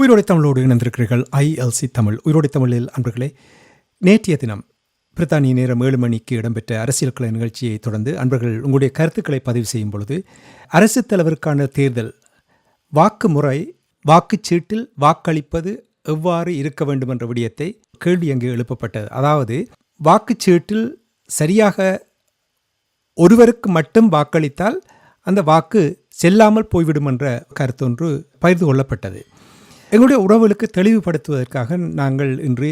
உயிரோடை தமிழோடு இணைந்திருக்கிறீர்கள் ஐஎல்சி தமிழ். உயிரோடை தமிழில் அன்பர்களே நேற்றைய தினம் பிரித்தானிய நேரம் ஏழு மணிக்கு இடம்பெற்ற அரசியல் கலை நிகழ்ச்சியை தொடர்ந்து அன்பர்கள் உங்களுடைய கருத்துக்களை பதிவு செய்யும் பொழுது அரசு தலைவருக்கான தேர்தல் வாக்கு முறை வாக்குச்சீட்டில் வாக்களிப்பது எவ்வாறு இருக்க வேண்டும் என்ற விடயத்தை கேள்வி அங்கே எழுப்பப்பட்டது. அதாவது வாக்குச்சீட்டில் சரியாக ஒருவருக்கு மட்டும் வாக்களித்தால் அந்த வாக்கு செல்லாமல் போய்விடும் என்ற கருத்தொன்று பகிர்ந்து கொள்ளப்பட்டது. எங்களுடைய உறவுகளுக்கு தெளிவுபடுத்துவதற்காக நாங்கள் இன்று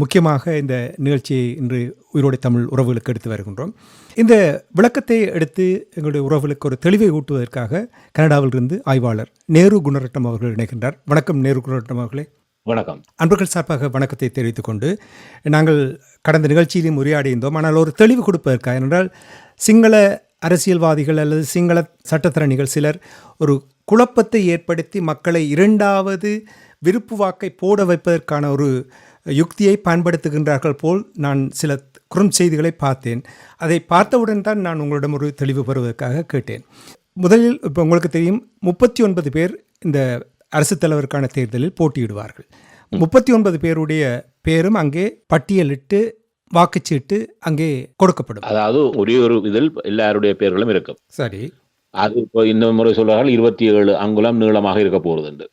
முக்கியமாக இந்த நிகழ்ச்சியை இன்று உயிரோடை தமிழ் உறவுகளுக்கு எடுத்து வருகின்றோம். இந்த விளக்கத்தை எடுத்து எங்களுடைய உறவுகளுக்கு ஒரு தெளிவை ஊட்டுவதற்காக கனடாவிலிருந்து ஆய்வாளர் நேரு குணரட்னம் அவர்கள் இணைகின்றார். வணக்கம் நேரு குணரட்னம் அவர்களே. வணக்கம். அன்பர்கள் சார்பாக வணக்கத்தை தெரிவித்துக் கொண்டு நாங்கள் கடந்த நிகழ்ச்சியிலும் உரையாடியிருந்தோம். ஆனால் ஒரு தெளிவு கொடுப்பதற்காக என்றால் சிங்கள அரசியல்வாதிகள் அல்லது சிங்கள சட்டத்திறனிகள் சிலர் ஒரு குழப்பத்தை ஏற்படுத்தி மக்களை இரண்டாவது விருப்பு வாக்கை போட வைப்பதற்கான ஒரு யுக்தியை பயன்படுத்துகின்றார்கள் போல் நான் சில குறுஞ்செய்திகளை பார்த்தேன். அதை பார்த்தவுடன் தான் நான் உங்களிடம் ஒரு தெளிவு பெறுவதற்காக கேட்டேன். முதலில் இப்போ உங்களுக்கு தெரியும் முப்பத்தி ஒன்பது பேர் இந்த அரசுத் தலைவருக்கான தேர்தலில் போட்டியிடுவார்கள். முப்பத்தி ஒன்பது பேருடைய பேரும் அங்கே பட்டியலிட்டு வாக்குச்சீட்டு அங்கே கொடுக்கப்படும். அதாவது ஒரே ஒரு இதில் எல்லாருடைய பெயர்களும் இருக்கும். சரி. அது இப்போ இந்த முறை சொல்றார்கள் இருபத்தி ஏழு அங்குலம் நீளமாக இருக்க போகிறது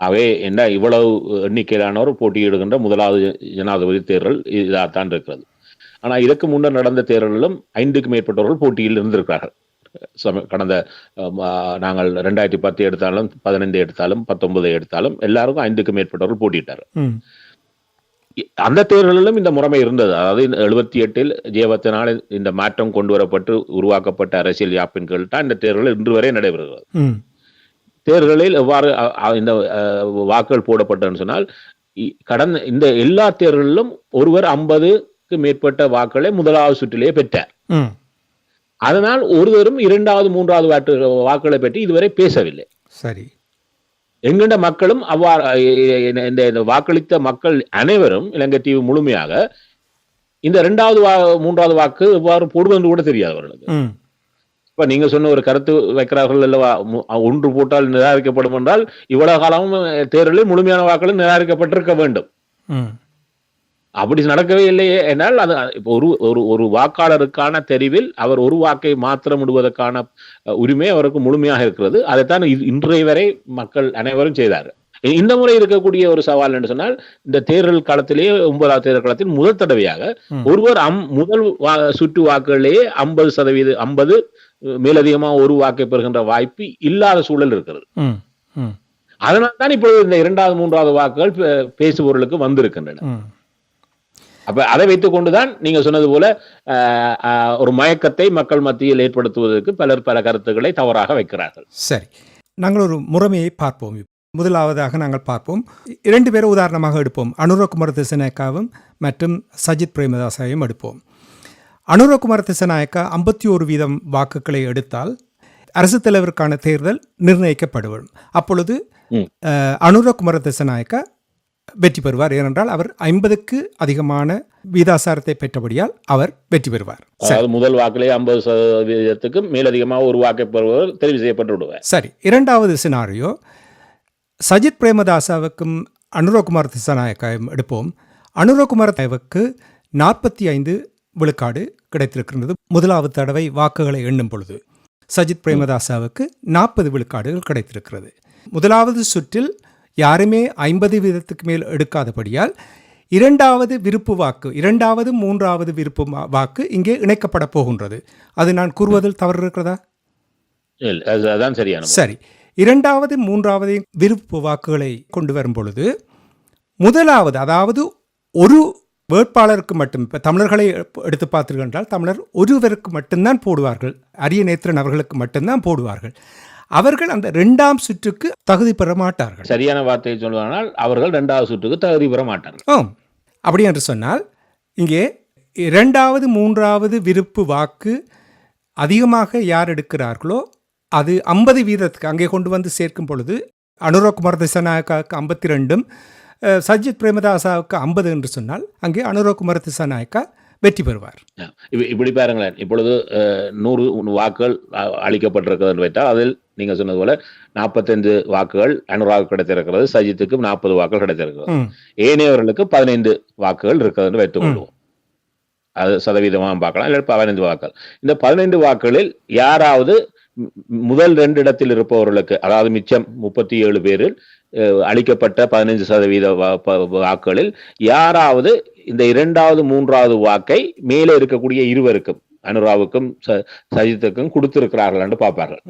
அவை என்ன இவ்வளவு எண்ணிக்கையிலானோர் போட்டியிடுகின்ற முதலாவது ஜனாதிபதி தேர்தல் இதாகத்தான் இருக்கிறது. ஆனா இதற்கு முன்னர் நடந்த தேர்தலிலும் ஐந்துக்கு மேற்பட்டவர்கள் போட்டியில் இருந்திருக்கிறார்கள். சம- கடந்த நாங்கள் ரெண்டாயிரத்தி பத்து எடுத்தாலும் பதினைந்து எடுத்தாலும் பத்தொன்பது எடுத்தாலும் எல்லாருக்கும் ஐந்துக்கு மேற்பட்டவர்கள் போட்டியிட்டார் அந்த தேர்தலிலும் இந்த முறைமை இருந்தது. அதாவது எழுபத்தி எட்டில் ஜெயவர்த்தனால் இந்த மாற்றம் கொண்டு வரப்பட்டு உருவாக்கப்பட்ட அரசியல் யாப்பின் கீழ் தான் இந்த தேர்தல் இன்று வரை நடைபெறுகிறது. தேர்தலில் எவ்வாறு இந்த வாக்குகள் போடப்பட்டதுன்னு சொன்னால் கடந்த இந்த எல்லா தேர்தலிலும் ஒருவர் ஐம்பதுக்கு மேற்பட்ட வாக்குகளை முதலாவது சுற்றிலேயே பெற்றார். அதனால் ஒருவரும் இரண்டாவது மூன்றாவது வாக்கு வாக்குகளை பற்றி இதுவரை பேசவில்லை. சரி. என்கின்ற மக்களும் அவ்வாறு இந்த- வாக்களித்த மக்கள் அனைவரும் இலங்கை தீவு முழுமையாக இந்த இரண்டாவது மூன்றாவது வாக்கு எவ்வாறு போடுவது என்று கூட தெரியாது அவர்களுக்கு. இப்ப நீங்க சொன்ன ஒரு கருத்து வைக்கிறார்கள் அல்லவா? ஒன்று போட்டால் நிராகரிக்கப்படும் என்றால் இவ்வளவு காலமும் தேர்தலில் முழுமையான வாக்குகள் நிராகரிக்கப்பட்டிருக்க வேண்டும். அப்படி நடக்கவே இல்லையே என்றால் அது இப்போ ஒரு ஒரு ஒரு வாக்காளருக்கான தெரிவில் அவர் ஒரு வாக்கை மாத்திரம் விடுவதற்கான உரிமை அவருக்கு முழுமையாக இருக்கிறது. அதைத்தான் இன்றைய வரை மக்கள் அனைவரும் செய்தார்கள். இந்த முறை இருக்கக்கூடிய ஒரு சவால் என்று சொன்னால் இந்த தேர்தல் காலத்திலேயே ஒன்பதாவது தேர்தல் காலத்தில் முதல் தடவையாக. ஒருவர் அம் முதல் சுற்று வாக்குகளிலேயே ஐம்பது சதவீத ஐம்பது மேலதிகமாக ஒரு வாக்கை பெறுகின்ற வாய்ப்பு இல்லாத சூழல் இருக்கிறது. அதனால் தான் இப்பொழுது இந்த இரண்டாவது மூன்றாவது வாக்குகள் பேசுபவர்களுக்கு வந்திருக்கின்றன. அப்ப அதை வைத்துக் கொண்டுதான் நீங்க சொன்னது போல ஒரு மயக்கத்தை மக்கள் மத்தியில் ஏற்படுத்துவதற்கு பலர் பல கருத்துக்களை தவறாக வைக்கிறார்கள். சரி. நாங்கள் ஒரு முறைமையை பார்ப்போம். முதலாவதாக நாங்கள் பார்ப்போம். இரண்டு பேரை உதாரணமாக எடுப்போம். அனுரகுமார் திசநாயக்காவும் மற்றும் சஜித் பிரேமதாசாவையும் எடுப்போம். அனுரகுமார் திசநாயக்கா ஐம்பத்தி ஒரு வீதம் வாக்குகளை எடுத்தால் அரசுத் தலைவருக்கான தேர்தல் நிர்ணயிக்கப்படும் அப்பொழுது அனுரகுமார திசநாயக்கா வெற்றி பெறுவார். ஏனென்றால் அவர் ஐம்பதுக்கு அதிகமான வீதாசாரத்தை பெற்றபடியால் அவர் வெற்றி பெறுவார். அதாவது முதல் வாக்கிலே ஐம்பது சதவீதத்துக்கு மேலதிகமாக ஒரு வாக்கை பெறுபவர் தெரிவு செய்யப்பட்டு விடுவார் சரி. இரண்டாவது சினாரியோ சஜித் பிரேமதாசாவுக்கும் அனுரகுமார் திசாநாயக்காயும் எடுப்போம். அனுரகுமார் தேவுக்கு நாற்பத்தி ஐந்து விழுக்காடு கிடைத்திருக்கின்றது. முதலாவது தடவை வாக்குகளை எண்ணும் பொழுது சஜித் பிரேமதாசாவுக்கு நாற்பது விழுக்காடுகள் கிடைத்திருக்கிறது. முதலாவது சுற்றில் யாருமே ஐம்பது வீதத்துக்கு மேல் எடுக்காதபடியால் இரண்டாவது விருப்பு வாக்கு இரண்டாவது மூன்றாவது விருப்பு வாக்கு இங்கே இணைக்கப்பட போகின்றது. அது நான் கூறுவதில் தவறு இருக்கிறதா? அதான் சரியான. சரி. இரண்டாவது மூன்றாவது விருப்பு வாக்குகளை கொண்டு வரும் பொழுது முதலாவது அதாவது ஒரு வேட்பாளருக்கு மட்டும் இப்போ தமிழர்களை எடுத்து பார்த்தீர்கள் என்றால் தமிழர் ஒருவருக்கு மட்டும்தான் போடுவார்கள். அரிய நேத்திரன் அவர்களுக்கு மட்டும்தான் போடுவார்கள். அவர்கள் அந்த இரண்டாம் சுற்றுக்கு தகுதி பெற மாட்டார்கள். சரியான வார்த்தையை சொல்வதனால் அவர்கள் இரண்டாவது சுற்றுக்கு தகுதி பெற மாட்டார்கள். ஆம். அப்படி என்று சொன்னால் இங்கே இரண்டாவது மூன்றாவது விருப்பு வாக்கு அதிகமாக யார் எடுக்கிறார்களோ அது ஐம்பது வீதத்துக்கு அங்கே கொண்டு வந்து சேர்க்கும் பொழுது அனுரகுமார் திசாநாயக்காவுக்கு ஐம்பத்தி ரெண்டும் சஜித் பிரேமதாசாவுக்கு ஐம்பது என்று சொன்னால் அங்கே அனுரகுமார் திசாநாயக்கா வெற்றி பெறுவார். இப்ப- இப்படி பாருங்களேன். இப்பொழுது நூறு வாக்குகள் அளிக்கப்பட்டிருக்கிறது வைத்தால் அதில் நீங்க சொன்னது போல நாற்பத்தைந்து வாக்குகள் அனுராக் கிடைத்திருக்கிறது சஜித்துக்கு நாற்பது வாக்குகள் கிடைத்திருக்கிறது. ஏனையவர்களுக்கு பதினைந்து வாக்குகள் இருக்கிறது வைத்துக் கொள்வோம். அது சதவீதமா பார்க்கலாம் இல்லை பதினைந்து வாக்குகள். இந்த பதினைந்து வாக்குகளில் யாராவது முதல் ரெண்டு இடத்தில் இருப்பவர்களுக்கு அதாவது மிச்சம் முப்பத்தி ஏழு பேரில் அளிக்கப்பட்ட பதினைந்து சதவீத வாக்குகளில் யாராவது இந்த இரண்டாவது மூன்றாவது வாக்கை மேலே இருக்கக்கூடிய இருவருக்கும் அனுராவுக்கும் சஜித்துக்கும் கொடுத்திருக்கிறார்கள் என்று பார்ப்பார்கள்.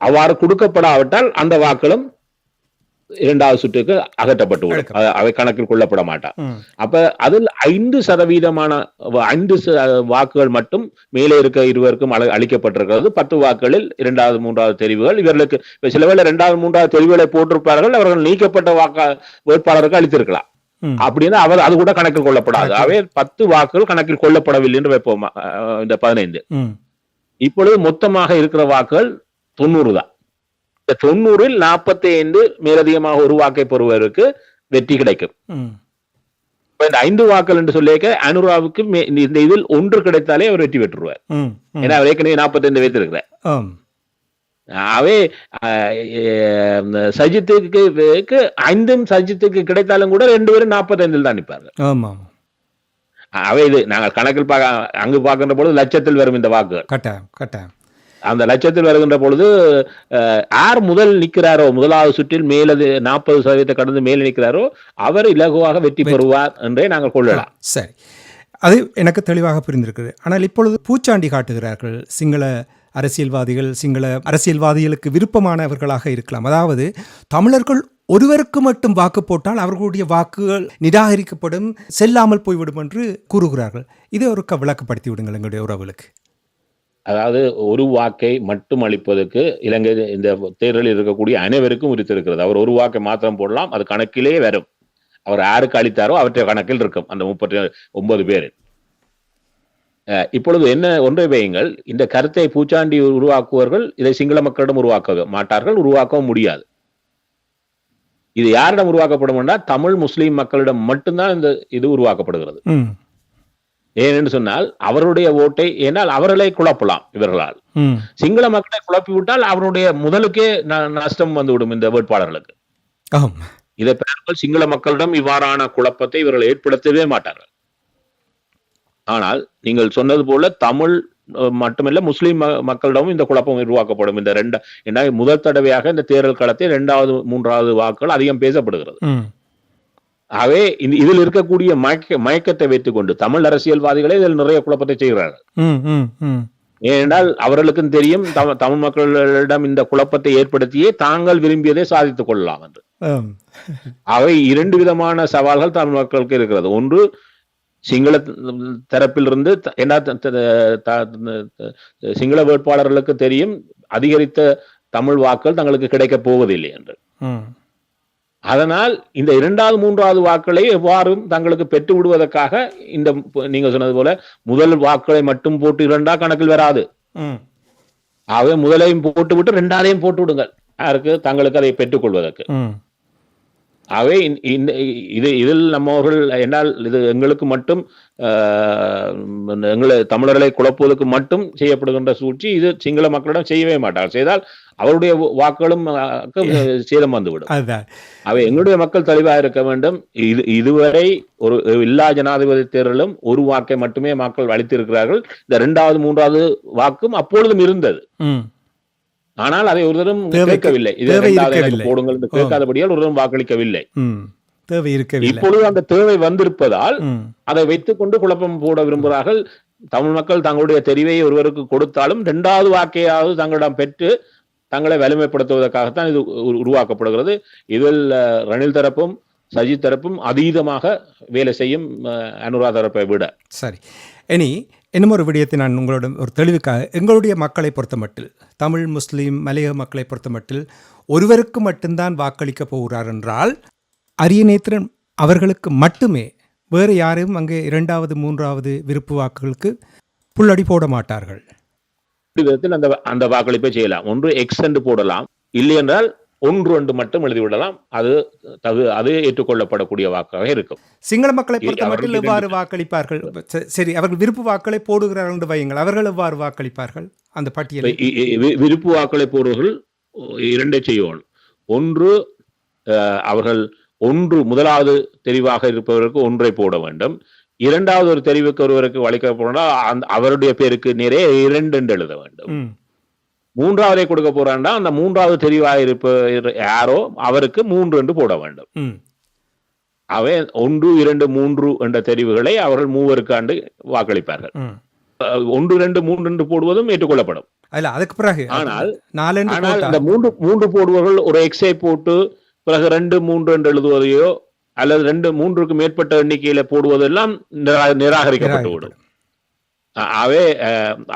அவ்வாறு கொடுக்கப்படாவிட்டால் அந்த வாக்களும் இரண்டாவது சுற்றுக்கு அகற்றப்பட்டு விடும். அவை கணக்கில் கொள்ளப்பட மாட்டார் ம், அப்ப அதில் ஐந்து சதவீதமான ஐந்து வாக்குகள் மட்டும் மேலே இருக்க இருவருக்கும் அள- அளிக்கப்பட்டிருக்கிறது. பத்து வாக்குகளில் இரண்டாவது மூன்றாவது தெரிவுகள். இவர்களுக்கு சில வேளை இரண்டாவது மூன்றாவது தெரிவுகளை போட்டிருப்பார்கள். அவர்கள் நீக்கப்பட்ட வாக்க வேட்பாளருக்கு அளித்திருக்கலாம். அப்படின்னா அவர் அது கூட கணக்கில் கொள்ளப்படாது. அவை பத்து வாக்குகள் கணக்கில் கொள்ளப்படவில்லை என்று வைப்போம் இந்த பதினைந்து. இப்பொழுது மொத்தமாக இருக்கிற வாக்குகள் தொண்ணூறு தான். இந்த தொண்ணூறில் நாற்பத்தி ஐந்து மேலதிகமாக ஒரு வாக்கை பெறுவதற்கு வெற்றி கிடைக்கும். இந்த ஐந்து வாக்கள் என்று சொல்லியிருக்க அனுராவுக்கு இந்த இதில் ஒன்று கிடைத்தாலே அவர் வெற்றி பெற்றுருவார். ஏன்னா அவர் ஏற்கனவே நாற்பத்தைந்து வைத்திருக்கிறார். ஆம். அவே சஜித்துக்கு க்கு ஐந்தும் சஜித்துக்கு கிடைத்தாலும் கூட ரெண்டு பேரும் நாற்பத்தைந்தில் தான் நிற்பார்கள். அவை இது நாங்கள் கணக்கில் பார்க்க அங்கு பார்க்கின்ற பொழுது லட்சத்தில் வரும் இந்த வாக்குகள். கட்டாயம் கட்டாயம். அந்த லட்சத்தில் வருகின்ற பொழுது யார் முதல் நிற்கிறாரோ முதலாவது சுற்றில் மேலது நாற்பது சதவீதத்தை கடந்து மேலே நிற்கிறாரோ அவர் இலகுவாக வெற்றி பெறுவார் என்றே நாங்கள் கொள்ளலாம். சரி. அது எனக்கு தெளிவாக புரிந்திருக்கிறது ஆனால் இப்பொழுது பூச்சாண்டி காட்டுகிறார்கள். சிங்கள அரசியல்வாதிகள் சிங்கள அரசியல்வாதிகளுக்கு விருப்பமானவர்களாக இருக்கலாம். அதாவது தமிழர்கள் ஒருவருக்கு மட்டும் வாக்கு போட்டால் அவர்களுடைய வாக்குகள் நிராகரிக்கப்படும் செல்லாமல் போய்விடும் என்று கூறுகிறார்கள். இதை ஒரு க- விளக்கப்படுத்தி விடுங்கள் எங்களுடைய உறவுகளுக்கு. அதாவது ஒரு வாக்கை மட்டும் அளிப்பதற்கு இலங்கை இந்த தேர்தலில் இருக்கக்கூடிய அனைவருக்கும் உரித்திருக்கிறது அவர் ஒரு வாக்கை மாத்திரம் போடலாம் அது கணக்கிலே வரும். அவர் யாருக்கு அளித்தாரோ அவற்றை கணக்கில் இருக்கும் அந்த முப்பத்தி ஒன்பது பேர். இப்பொழுது என்ன ஒன்றை வையுங்கள். இந்த கருத்தை பூச்சாண்டி உருவாக்குவர்கள் இதை சிங்கள மக்களிடம் உருவாக்க மாட்டார்கள் உருவாக்கவும் முடியாது. இது யாரிடம் உருவாக்கப்படும் என்றால் தமிழ் முஸ்லிம் மக்களிடம் மட்டும்தான் இந்த இது உருவாக்கப்படுகிறது. ஏனென்று சொன்னால் அவருடைய ஓட்டை ஏனால் அவர்களை குழப்பலாம் இவர்களால். சிங்கள மக்களை குழப்பி விட்டால் அவருடைய முதலுக்கே நஷ்டம் வந்துவிடும் இந்த வேட்பாளர்களுக்கு. இதை பெறாமல் சிங்கள மக்களிடம் இவ்வாறான குழப்பத்தை இவர்கள் ஏற்படுத்தவே மாட்டார்கள். ஆனால் நீங்கள் சொன்னது போல தமிழ் மட்டுமல்ல முஸ்லிம் மக்களிடமும் இந்த குழப்பம் உருவாக்கப்படும். இந்த ரெண்டு முதல் தடவையாக இந்த தேர்தல் களத்தில் இரண்டாவது மூன்றாவது வாக்குகள் அதிகம் பேசப்படுகிறது. ஆகவே இதில் இருக்கக்கூடிய மயக்க மயக்கத்தை வைத்துக் கொண்டு தமிழ் அரசியல்வாதிகளே இதில் நிறைய குழப்பத்தை செய்கிறார்கள். ஏனென்றால் அவர்களுக்கும் தெரியும் தம- தமிழ் மக்களிடம் இந்த குழப்பத்தை ஏற்படுத்தியே தாங்கள் விரும்பியதை சாதித்துக் கொள்ளலாம் என்று. அவை இரண்டு விதமான சவால்கள் தமிழ் மக்களுக்கு இருக்கிறது. ஒன்று சிங்கள தரப்பிலிருந்து த- சிங்கள வேட்பாளர்களுக்கு தெரியும் அதிகரித்த தமிழ் வாக்கள் தங்களுக்கு கிடைக்கப் போவதில்லை என்று. அதனால் இந்த இரண்டாவது மூன்றாவது வாக்களை எவ்வாறும் தங்களுக்கு பெற்று விடுவதற்காக இந்த நீங்க சொன்னது போல முதல் வாக்களை மட்டும் போட்டு இரண்டா கணக்கில் வராது. ஆகவே முதலையும் போட்டு விட்டு ரெண்டாதையும் போட்டு விடுங்கள். யாருக்கு? தங்களுக்கு அதை பெற்றுக் கொள்வதற்கு. ம். ஆகவே இந்த- இது இதில் நம்மவர்கள் என்னால் இது எங்களுக்கு மட்டும் எங்களை தமிழர்களை குழப்புவதற்கு மட்டும் செய்யப்படுகின்ற சூழ்ச்சி இது சிங்கள மக்களிடம் செய்யவே மாட்டார்கள் செய்தால் அவருடைய வாக்குகளும் ஆஹ், சேதம் வந்துவிடும். அவை எங்களுடைய மக்கள் தெளிவாக இருக்க வேண்டும். இது இதுவரை ஒரு எல்லா ஜனாதிபதி தேர்தலும் ஒரு வாக்கை மட்டுமே மக்கள் அளித்திருக்கிறார்கள். இந்த இரண்டாவது மூன்றாவது வாக்கும் அப்பொழுதும் இருந்தது. ஆனால் அதை ஒருத்தரும் தேவை- கேட்கவில்லை. இது இரண்டாவது. போடுங்கள் என்று கேட்காதபடியால் ஒருவரும் வாக்களிக்கவில்லை. தேவை இருக்கவில்லை. இப்பொழுது அந்த தேவை வந்திருப்பதால் அதை வைத்துக் கொண்டு குழப்பம் போட விரும்புகிறார்கள். தமிழ் மக்கள் தங்களுடைய தெரிவை ஒருவருக்கு கொடுத்தாலும் இரண்டாவது வாக்கையாவது தங்களிடம் பெற்று தங்களை வலிமைப்படுத்துவதற்காகத்தான் இது உரு- உருவாக்கப்படுகிறது. இதில் ரணில் தரப்பும் சஜித் தரப்பும் அதீதமாக வேலை செய்யும் அஹ், அனுரா தரப்பை விட. சரி. இனி இன்னும் ஒரு விடயத்தை நான் உங்களோட ஒரு தெளிவுக்காக எங்களுடைய மக்களை பொறுத்தமட்டில் தமிழ் முஸ்லீம் மலையக மக்களை பொறுத்தமட்டில் ஒருவருக்கு மட்டும்தான் வாக்களிக்க போகிறார் என்றால் அரியநேத்திரன் அவர்களுக்கு மட்டுமே வேறு யாரும் அங்கே இரண்டாவது மூன்றாவது விருப்பு வாக்குகளுக்கு புல்லடி போட மாட்டார்கள். விதத்தில் அந்த அந்த வாக்களிப்பை செய்யலாம். ஒன்று எக்ஸ் என்று போடலாம். இல்லை என்றால் ஒன்று ரெண்டு மட்டும் எழுதிவிடலாம். அது தகு அது ஏற்றுக்கொள்ளப்படக்கூடிய வாக்காக இருக்கும். சிங்கள மக்களை இ- பொறுத்த மட்டும் அவர்களுக்கு எவ்வாறு வாக்களிப்பார்கள்? சரி அவர்கள் விருப்பு வாக்களை போடுகிறார்கள் என்று வையுங்கள். அவர்கள் எவ்வாறு வாக்களிப்பார்கள்? அந்த வி- விருப்பு வாக்களை போடுவர்கள் இரண்டே செய்யணும் ஒன்று அவர்கள் ஒன்று முதலாவது தெரிவாக இருப்பவருக்கு ஒன்றை போட வேண்டும். இரண்டாவது ஒரு தெரிவுக்கு ஒருவருக்கு அந்த அவருடைய பேருக்கு நேரே இரண்டு என்று எழுத வேண்டும். மூன்றாவதை கொடுக்க போறாண்டா அந்த மூன்றாவது தெரிவாக இருப்ப யாரோ அவருக்கு மூன்று என்று போட வேண்டும். அவை ஒன்று இரண்டு மூன்று என்ற தெரிவுகளை அவர்கள் மூவருக்காண்டு வாக்களிப்பார்கள். ஒன்று இரண்டு மூன்று என்று போடுவதும் ஏற்றுக்கொள்ளப்படும். அதுக்கு பிறகு ஆனால் ஆனால் இந்த மூன்று மூன்று போடுவர்கள் ஒரு எக்ஸை போட்டு பிறகு ரெண்டு மூன்று என்று எழுதுவதையோ அல்லது ரெண்டு மூன்றுக்கு மேற்பட்ட எண்ணிக்கையில போடுவதெல்லாம் நிரா- நிராகரிக்கப்பட்டு விடும். அவே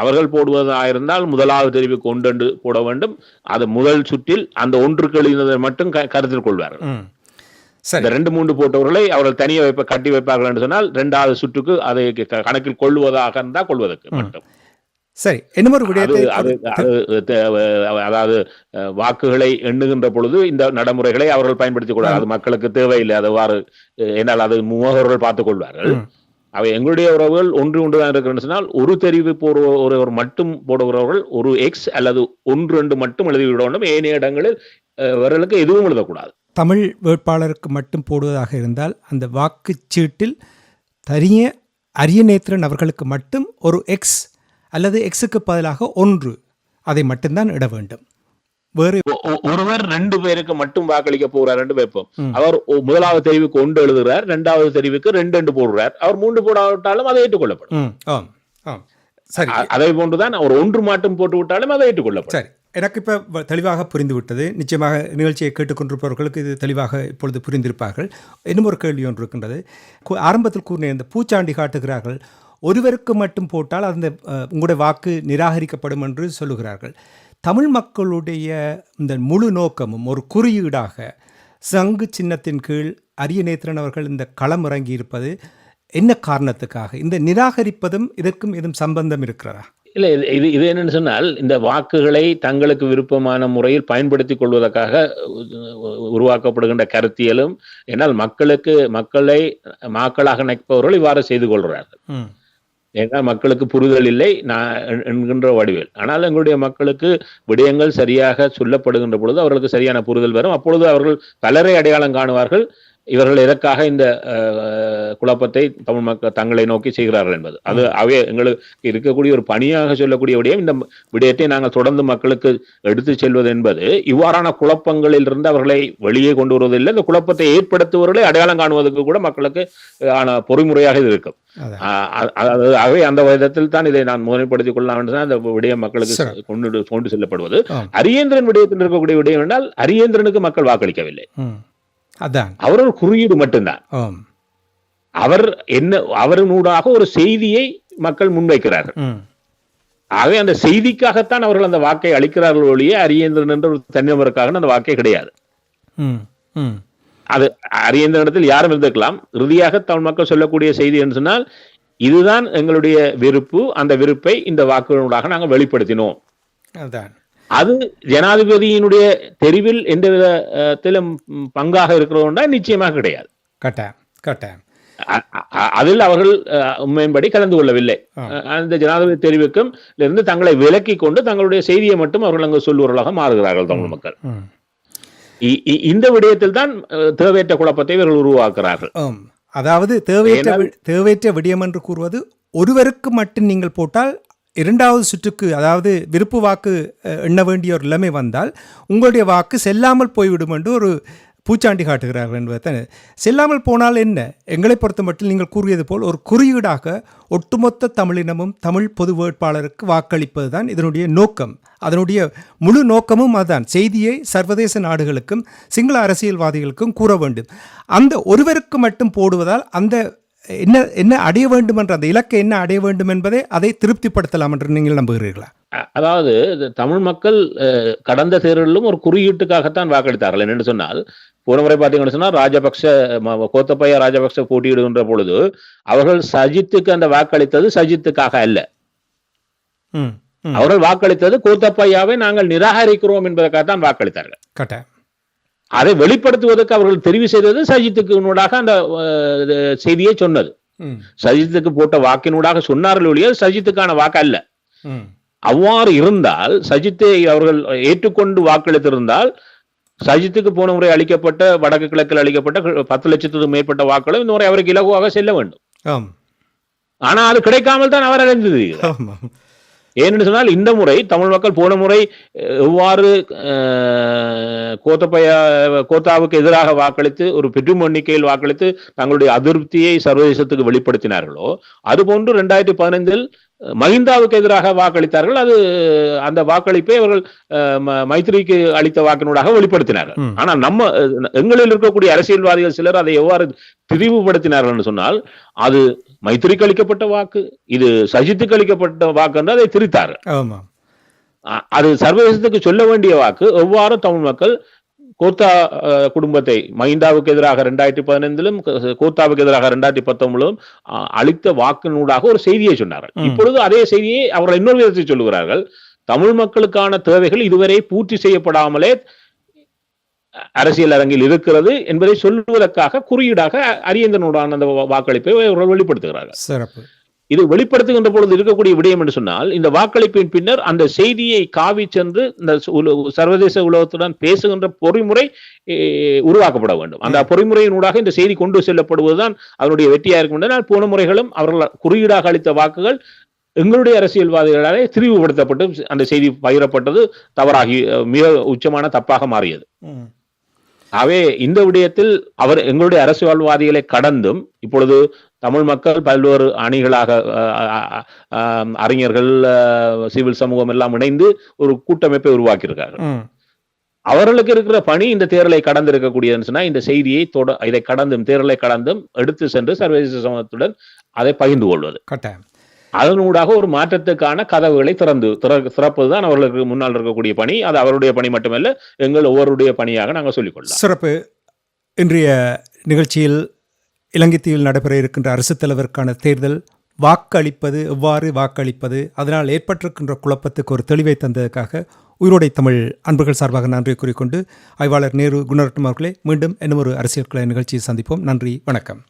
அவர்கள் போடுவதாக இருந்தால் முதலாவது ஒன்று என்று போட வேண்டும். அது முதல் சுற்றில் அந்த ஒன்றுக்கு எழுதினதை மட்டும் கருத்தில் கொள்வார்கள். இந்த ரெண்டு மூன்று போட்டவர்களை அவர்கள் தனியே வைப்ப கட்டி வைப்பார்கள் என்று சொன்னால் இரண்டாவது சுற்றுக்கு அதை கணக்கில் கொள்வதாக இருந்தால் கொள்வதற்கு மட்டும். சரி. இன்னும் ஒரு விடயத்தை அதாவது வாக்குகளை எண்ணுகின்ற பொழுது இந்த நடைமுறைகளை அவர்கள் பயன்படுத்திக் கொள்வார்கள். அது மக்களுக்கு தேவையில்லை. அதுவாறு என்னால் அது முகவர்கள் பார்த்துக் கொள்வார்கள். அவை எங்களுடைய உறவுகள் ஒன்று ஒன்று தான் இருக்கிறன்னு சொன்னால் ஒரு தெரிவு போடுவ ஒருவர் மட்டும் போடுகிறவர்கள் ஒரு எக்ஸ் அல்லது ஒன்று ரெண்டு மட்டும் எழுதிவிட வேண்டும். ஏனைய இடங்களில் வரலுக்கு எதுவும் எழுதக்கூடாது. தமிழ் வேட்பாளருக்கு மட்டும் போடுவதாக இருந்தால் அந்த வாக்குச்சீட்டில் தனிய அரியநேத்திரன் அவர்களுக்கு மட்டும் ஒரு எக்ஸ் அல்லது எக்ஸுக்கு பதிலாக ஒன்று அதை மட்டும்தான் இட வேண்டும். வேறு ஒருவர் ரெண்டு பேருக்கு மட்டும் வாக்களிக்க போறார் ரெண்டு வைப்போம். அவர் முதலாவது தெரிவுக்கு ஒன்று எழுதுகிறார் இரண்டாவது தெரிவுக்கு ரெண்டு ரெண்டு போடுறார் அவர் மூன்று போடாவிட்டாலும் அதை ஏற்றுக்கொள்ளப்படும். சரி. அதை போன்றுதான் அவர் ஒன்று மட்டும் போட்டு விட்டாலும் அதை ஏற்றுக்கொள்ளப்படும். சரி. எனக்கு இப்போ தெளிவாக புரிந்து விட்டது நிச்சயமாக நிகழ்ச்சியை கேட்டுக்கொண்டிருப்பவர்களுக்கு இது தெளிவாக இப்பொழுது புரிந்திருப்பார்கள். இன்னும் ஒரு கேள்வி ஒன்று இருக்கின்றது. ஆரம்பத்தில் கூறின இந்த பூச்சாண்டி காட்டுகிறார்கள். ஒருவருக்கு மட்டும் போட்டால் அந்த உங்களுடைய வாக்கு நிராகரிக்கப்படும் என்று சொல்லுகிறார்கள். தமிழ் மக்களுடைய இந்த முழு நோக்கமும் ஒரு குறியீடாக சங்கு சின்னத்தின் கீழ் அரியநேத்திரன் அவர்கள் இந்த களம் இறங்கி இருப்பது என்ன காரணத்துக்காக? இந்த நிராகரிப்பதும் இதற்கும் இதுவும் சம்பந்தம் இருக்கிறதா? இல்ல இது இது என்னன்னு சொன்னால் இந்த வாக்குகளை தங்களுக்கு விருப்பமான முறையில் பயன்படுத்திக் கொள்வதற்காக உருவாக்கப்படுகின்ற கருத்தியலும் என்னால் மக்களுக்கு மக்களை மக்களாக நினைப்பவர்கள் இவ்வாறு செய்து கொள்கிறார்கள். ஏன்னா மக்களுக்கு புரிதல் இல்லை நான் என்கின்ற வடிவில். ஆனால் எங்களுடைய மக்களுக்கு விடயங்கள் சரியாக சொல்லப்படுகின்ற பொழுது அவர்களுக்கு சரியான புரிதல் வரும். அப்பொழுது அவர்கள் பலரை அடையாளம் காணுவார்கள். இவர்கள் எதற்காக இந்த குழப்பத்தை தமிழ் மக்கள் தங்களை நோக்கி செய்கிறார்கள் என்பது. அது அவை எங்களுக்கு இருக்கக்கூடிய ஒரு பணியாக சொல்லக்கூடிய விடயம் இந்த விடயத்தை நாங்கள் தொடர்ந்து மக்களுக்கு எடுத்து செல்வது என்பது இவ்வாறான குழப்பங்களில் இருந்து அவர்களை வெளியே கொண்டு வருவதில்லை. இந்த குழப்பத்தை ஏற்படுத்துபவர்களை அடையாளம் காணுவதற்கு கூட மக்களுக்கு ஆன பொறிமுறையாக இது இருக்கும். அதான். ஆஹ் அ- அதாவது ஆகவே அந்த விதத்தில் தான் இதை நான் முதன்மைப்படுத்திக் கொள்ளலாம் என்று தான் அந்த விடயம் மக்களுக்கு. கொண்டு கொண்டு செல்லப்படுவது. அரியேந்திரன் விடயத்தில் இருக்கக்கூடிய விடயம் என்றால் அரியேந்திரனுக்கு மக்கள் வாக்களிக்கவில்லை. அதான். அவர் ஒரு குறியீடு மட்டும்தான். அவர் என்ன அவரினூடாக ஒரு செய்தியை மக்கள் முன்வைக்கிறார்கள். ம். ஆகவே அந்த செய்திக்காகத்தான் அவர்கள் அந்த வாக்கை அளிக்கிறார்கள் ஒழிய அரியேந்திரன் என்ற ஒரு தனிநபருக்காக அந்த வாக்கே கிடையாது. அது அரியேந்திரனிடத்தில் யாரும் இருந்திருக்கலாம். இறுதியாக தமிழ் மக்கள் சொல்லக்கூடிய செய்தி என்று சொன்னால் இதுதான் எங்களுடைய விருப்பு அந்த விருப்பை இந்த வாக்குகளூடாக நாங்கள் வெளிப்படுத்தினோம். அதான். அது ஜனாதிபதியினுடைய தெரிவில் எந்த விதத்திலும் பங்காக இருக்கிறோம்னா நிச்சயமாக கிடையாது. கட்டாயம் கட்டாயம். அதில் அவர்கள் உண்மையின்படி கலந்து கொள்ளவில்லை. அந்த ஜனாதிபதி தெரிவிக்கும் இருந்து தங்களை விலக்கி கொண்டு தங்களுடைய செய்தியை மட்டும் அவர்கள் அங்கு சொல்லுவர்களாக மாறுகிறார்கள் தமிழ் மக்கள். இந்த விடயத்தில் தான் தேவையற்ற குழப்பத்தை இவர்கள் உருவாக்குறார்கள் அதாவது தேவையற்ற தேவையற்ற விடயம் என்று கூறுவது ஒருவருக்கு மட்டும் நீங்கள் போட்டால் இரண்டாவது சுற்றுக்கு அதாவது விருப்பு வாக்கு எண்ண வேண்டிய ஒரு நிலைமை வந்தால் உங்களுடைய வாக்கு செல்லாமல் போய்விடும் என்று ஒரு பூச்சாண்டி காட்டுகிறார்கள் என்பதை செல்லாமல் போனால் என்ன? எங்களை பொறுத்த மட்டும் நீங்கள் கூறியது போல் ஒரு குறியீடாக ஒட்டுமொத்த தமிழினமும் தமிழ் பொது வேட்பாளருக்கு வாக்களிப்பது தான் இதனுடைய நோக்கம். அதனுடைய முழு நோக்கமும் அதுதான் செய்தியை சர்வதேச நாடுகளுக்கும் சிங்கள அரசியல்வாதிகளுக்கும் கூற வேண்டும். அந்த ஒருவருக்கு மட்டும் போடுவதால் அந்த என்ன என்ன அடைய வேண்டும் என்ற அந்த இலக்கை என்ன அடைய வேண்டும் என்பதை அதை திருப்திப்படுத்தலாம் என்று நீங்கள் நம்புகிறீர்களா? அதாவது தமிழ் மக்கள் கடந்த தேர்தலிலும் ஒரு குறியீட்டுக்காகத்தான் வாக்களித்தார்கள். என்னென்னு சொன்னால் போன முறை பார்த்தீங்கன்னு சொன்னால் ராஜபக்ச ம- கோத்தபய ராஜபக்ச போட்டியிடுகின்ற பொழுது அவர்கள் சஜித்துக்கு அந்த வாக்களித்தது சஜித்துக்காக அல்ல. அவர்கள் வாக்களித்தது கோத்தப்பையாவை நாங்கள் நிராகரிக்கிறோம் என்பதற்காக தான் வாக்களித்தார்கள் அதை வெளிப்படுத்துவதற்கு அவர்கள் தெரிவு செய்தது சஜித்துக்கு ஊடாக அந்த செய்தியை சொன்னது. சஜித்துக்கு போட்ட வாக்கினூடாக சொன்னார்கள் ஒழிய சஜித்துக்கான வாக்கு அல்ல. அவ்வாறு இருந்தால் சஜித்தை அவர்கள் ஏற்றுக்கொண்டு வாக்களித்திருந்தால் சஜித்துக்கு போன முறை அளிக்கப்பட்ட வடக்கு கிழக்கில் அளிக்கப்பட்ட பத்து லட்சத்துக்கும் மேற்பட்ட வாக்குகளும் இந்த முறை அவருக்கு இலகுவாக செல்ல வேண்டும். ஆனா அது கிடைக்காமல் தான் அவர் அடைந்தது. ஏனென்று சொன்னால் இந்த முறை தமிழ் மக்கள் போன முறை எவ்வாறு அஹ், கோத்தபய கோத்தாவுக்கு எதிராக வாக்களித்து ஒரு பெரும் எண்ணிக்கையில் வாக்களித்து தங்களுடைய அதிருப்தியை சர்வதேசத்துக்கு வெளிப்படுத்தினார்களோ அதுபோன்று ரெண்டாயிரத்தி பதினைந்தில் மஹிந்தாவுக்கு எதிராக வாக்களித்தார்கள். அது அந்த வாக்களிப்பை அவர்கள் அஹ், ம- மைத்திரிக்கு அளித்த வாக்கினூடாக வெளிப்படுத்தினார்கள். ஆனால் நம்ம எங்களில் இருக்கக்கூடிய அரசியல்வாதிகள் சிலர் அதை எவ்வாறு திரிவுபடுத்தினார்கள் என்று சொன்னால் அது மைத்திரிக்கு அளிக்கப்பட்ட வாக்கு இது சஜித்துக்கு அளிக்கப்பட்ட வாக்கு என்று அதை திரித்தார்கள். அது சர்வதேசத்துக்கு சொல்ல வேண்டிய வாக்கு எவ்வாறு தமிழ் மக்கள் கோத்தா குடும்பத்தை மைந்தாவுக்கு எதிராக ரெண்டாயிரத்தி பதினைந்திலும் கோத்தாவுக்கு எதிராக ரெண்டாயிரத்தி பத்தொன்பதிலும் அளித்த வாக்கினூடாக ஒரு செய்தியை சொன்னார்கள். இப்பொழுது அதே செய்தியை அவர்கள் இன்னொரு விதத்தில் சொல்லுகிறார்கள். தமிழ் மக்களுக்கான தேவைகள் இதுவரை பூர்த்தி செய்யப்படாமலே அரசியல் அரங்கில் இருக்கிறது என்பதை சொல்லுவதற்காக குறியீடாக அரியந்தனுடான அந்த வாக்களிப்பை அவர்கள் வெளிப்படுத்துகிறார்கள். சிறப்பு. இது வெளிப்படுத்துகின்ற பொழுது இருக்கக்கூடிய விடயம் என்று சொன்னால் இந்த வாக்களிப்பின் பின்னர் அந்த செய்தியை காவி சென்று இந்த சர்வதேச உலகத்துடன் பேசுகின்ற பொறிமுறை உருவாக்கப்பட வேண்டும். அந்த பொறிமுறையினூடாக இந்த செய்தி கொண்டு செல்லப்படுவதுதான் அதனுடைய வெற்றியா இருக்கும் என்றால் போன முறைகளும் அவர்கள் குறியீடாக அளித்த வாக்குகள் எங்களுடைய அரசியல்வாதிகளாலே திரிவுபடுத்தப்பட்டு அந்த செய்தி பகிரப்பட்டது தவறாகி மிக உச்சமான தப்பாக மாறியது. ஆகவே இந்த விடயத்தில் அவர் எங்களுடைய அரசியல்வாதிகளை கடந்தும் இப்பொழுது தமிழ் மக்கள் பல்வேறு அணிகளாக அறிஞர்கள் சிவில் சமூகம் எல்லாம் இணைந்து ஒரு கூட்டமைப்பை உருவாக்கியிருக்கார்கள். அவர்களுக்கு இருக்கிற பணி இந்த தேர்தலை கடந்து இருக்கக்கூடியதுன்னு சொன்னா இந்த செய்தியை தொட இதை கடந்தும் தேர்தலை கடந்தும் எடுத்து சென்று சர்வதேச சமூகத்துடன் அதை பகிர்ந்து கொள்வது. கட்டாயம். அதனூடாக ஒரு மாற்றத்துக்கான கதவுகளை திறந்து திற- திறப்பதுதான் அவர்களுக்கு முன்னால் இருக்கக்கூடிய பணி. அது அவருடைய பணி மட்டுமல்ல எங்கள் ஒவ்வொருடைய பணியாக நாங்கள் சொல்லிக்கொள்ளலாம். சிறப்பு. இன்றைய நிகழ்ச்சியில் இலங்கை தீவில் நடைபெற இருக்கின்ற அரசு தலைவருக்கான தேர்தல் வாக்களிப்பது எவ்வாறு வாக்களிப்பது அதனால் ஏற்பட்டிருக்கின்ற குழப்பத்துக்கு ஒரு தெளிவை தந்ததற்காக உயிரோடை தமிழ் அன்புகள் சார்பாக நன்றி கூறிக்கொண்டு ஆய்வாளர் நேரு குணரட்னம் அவர்களே மீண்டும் இன்னும் ஒரு அரசியல் கலை நிகழ்ச்சியை சந்திப்போம். நன்றி வணக்கம்.